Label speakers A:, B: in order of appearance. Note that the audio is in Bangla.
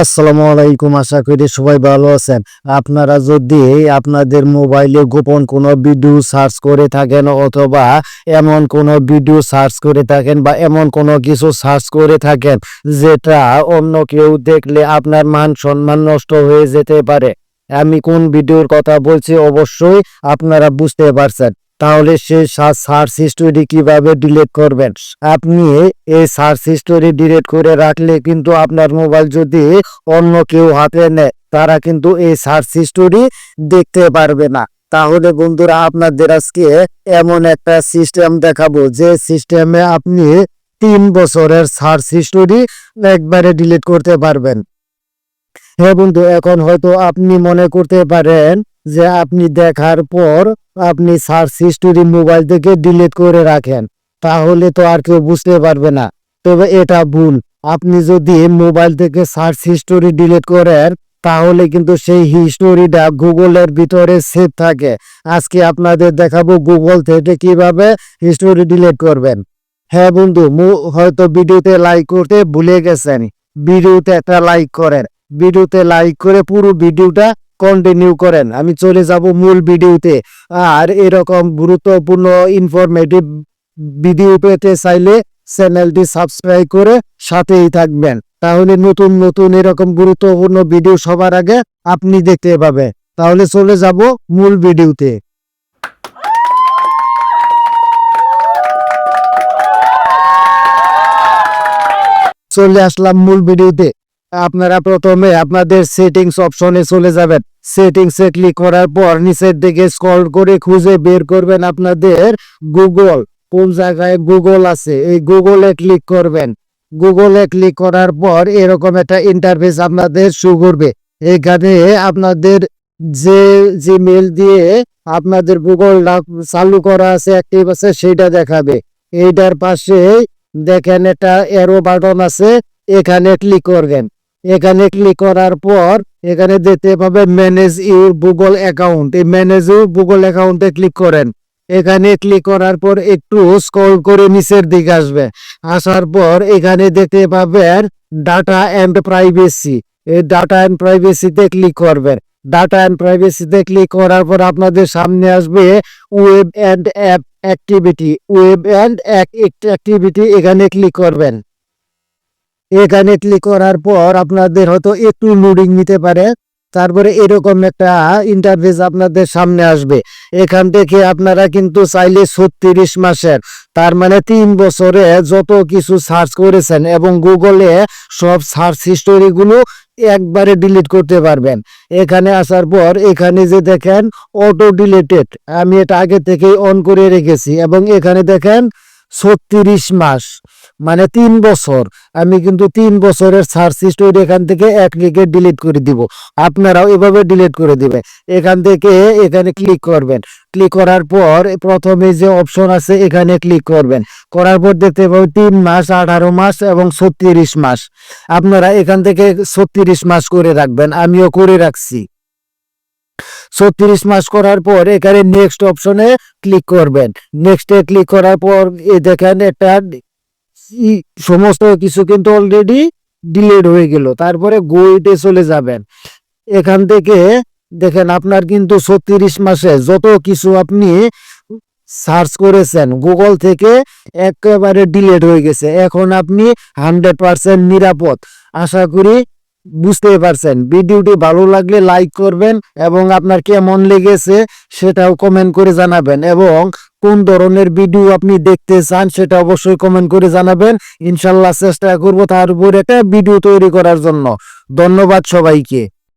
A: আসসালামু আলাইকুম, আশা করি সবাই ভালো আছেন। আপনারা যদি আপনাদের মোবাইলে গোপন কোনো ভিডিও সার্চ করে থাকেন অথবা এমন কোনো ভিডিও সার্চ করে থাকেন বা এমন কোনো কিছু সার্চ করে থাকেন, যেটা অন্য কেউ দেখলে আপনার মান সম্মান নষ্ট হয়ে যেতে পারে। আমি কোন ভিডিওর কথা বলছি অবশ্যই আপনারা বুঝতে পারছেন। তাহলে সেই সার্চ হিস্টোরি কীভাবে ডিলিট করবেন? আপনি এই সার্চ হিস্টোরি ডিলিট করে রাখলে কিন্তু আপনার মোবাইল যদি অন্য কেউ হাতে নেয়, তারা কিন্তু এই সার্চ হিস্টোরি দেখতে পারবে না। তাহলে বন্ধুরা, আপনাদের আজকে এমন একটা সিস্টেম দেখাবো, যে সিস্টেমে আপনি তিন বছরের সার্চ হিস্টোরি একবারে ডিলিট করতে পারবেন। হ্যাঁ বন্ধু, এখন হয়তো আপনি মনে করতে পারেন যে আপনি দেখার পর আপনি সার্চ হিস্টোরি মোবাইল থেকে ডিলিট করে রাখেন, তাহলে তো আর কেউ বুঝতে পারবে না। তবে এটা ভুল। আপনি যদি মোবাইল থেকে সার্চ হিস্টোরি ডিলিট করেন, তাহলে কিন্তু সেই হিস্টোরিটা গুগলের ভিতরে সেভ থাকে। আজকে আপনাদের দেখাবো গুগল থেকে কীভাবে হিস্টোরি ডিলিট করবেন। হ্যাঁ বন্ধু হয়তো ভিডিওতে লাইক করতে ভুলে গেছেন। ভিডিওতে একটা লাইক করেন। ভিডিওতে লাইক করে পুরো ভিডিওটা কন্টিনিউ করেন। আমি চলে যাব মূল ভিডিওতে। আর এরকম গুরুত্বপূর্ণ ইনফরমেটিভ ভিডিও পেতে চাইলে চ্যানেলটি সাবস্ক্রাইব করে সাথেই থাকবেন। তাহলে নতুন নতুন এরকম গুরুত্বপূর্ণ ভিডিও সবার আগে আপনি দেখতে পাবে তাহলে চলে যাব মূল ভিডিওতে। চলে আসলাম মূল ভিডিওতে। আপনারা প্রথমে আপনাদের সেটিংস অপশনে চলে যাবেন। সেটিংসে ক্লিক করার পর নিচের দিকে স্ক্রল করে খুঁজে বের করবেন আপনাদের গুগল কোন জায়গায় গুগল আছে? এই গুগলে ক্লিক করবেন। গুগলে ক্লিক করার পর এরকম একটা ইন্টারফেস আপনাদের শো করবে। এখানে আপনাদের যে জিমেল দিয়ে আপনাদের গুগল চালু করা আছে অ্যাক্টিভ আছে সেটা দেখাবে। এইটার পাশে দেখেন একটা এরো বাটন আছে, এখানে ক্লিক করবেন। এখানে ক্লিক করার পর এখানে দেখতে পাবে ম্যানেজ ইউর গুগল অ্যাকাউন্ট এই ম্যানেজ ইউর গুগল অ্যাকাউন্টে ক্লিক করেন। এখানে ক্লিক করার পর একটু স্ক্রল করে নিচের দিকে আসবে। আসার পর এখানে দেখতে পাবেন ডাটা অ্যান্ড প্রাইভেসি এই ডাটা অ্যান্ড প্রাইভেসিতে ক্লিক করবেন। ডাটা অ্যান্ড প্রাইভেসিতে ক্লিক করার পর আপনাদের সামনে আসবে web and app activity web and activity এখানে ক্লিক করবেন। এখানে ক্লিক করার পর আপনাদের হয়তো একটু লোডিং নিতে পারে। তারপরে এরকম একটা ইন্টারফেস আপনাদের সামনে আসবে। এখান থেকে আপনারা কিন্তু চাইলে ছত্রিশ মাসের, তার মানে তিন বছরে যত কিছু সার্চ করেছেন এবং গুগলে সব সার্চ হিস্টোরি গুলো একবারে ডিলিট করতে পারবেন। এখানে আসার পর এখানে যে দেখেন অটো ডিলিটেড আমি এটা আগে থেকেই অন করে রেখেছি এবং এখানে দেখেন ছত্রিশ মাস। মানে তিন বছর। আমি কিন্তু তিন বছরের সার্চ হিস্টোরি এখান থেকে এক লিখে ডিলিট করে দিব। আপনারাও এভাবে ডিলিট করে দিবে এখান থেকে এখানে ক্লিক করবেন। ক্লিক করার পর প্রথমে যে অপশন আছে এখানে ক্লিক করবেন। করার পর দেখতে পাবেন তিন মাস, আঠারো মাস এবং ছত্রিশ মাস। আপনারা এখান থেকে ছত্রিশ মাস করে রাখবেন। আমিও করে রাখছি। ছত্রিশ মাস করার পর এখানে নেক্সট অপশনে ক্লিক করবেন। নেক্সটে ক্লিক করার পর এ দেখেন একটা সমস্ত কিছু কিন্তু অলরেডি ডিলেট হয়ে গেল। তারপরে গোয়েটে চলে যাবেন। এখান থেকে দেখেন আপনার কিন্তু ছত্রিশ মাসে যত কিছু আপনি সার্চ করেছেন গুগল থেকে একেবারে ডিলেট হয়ে গেছে। এখন আপনি হান্ড্রেড পারসেন্ট নিরাপদ। আশা করি বুঝতে পারছেন। ভিডিওটি ভালো লাগলে লাইক করবেন এবং আপনার কেমন লেগেছে সেটাও কমেন্ট করে জানাবেন এবং কোন ধরনের ভিডিও আপনি দেখতে চান সেটা অবশ্যই কমেন্ট করে জানাবেন। ইনশাল্লাহ চেষ্টা করব তার উপর একটা ভিডিও তৈরি করার জন্য। ধন্যবাদ সবাইকে।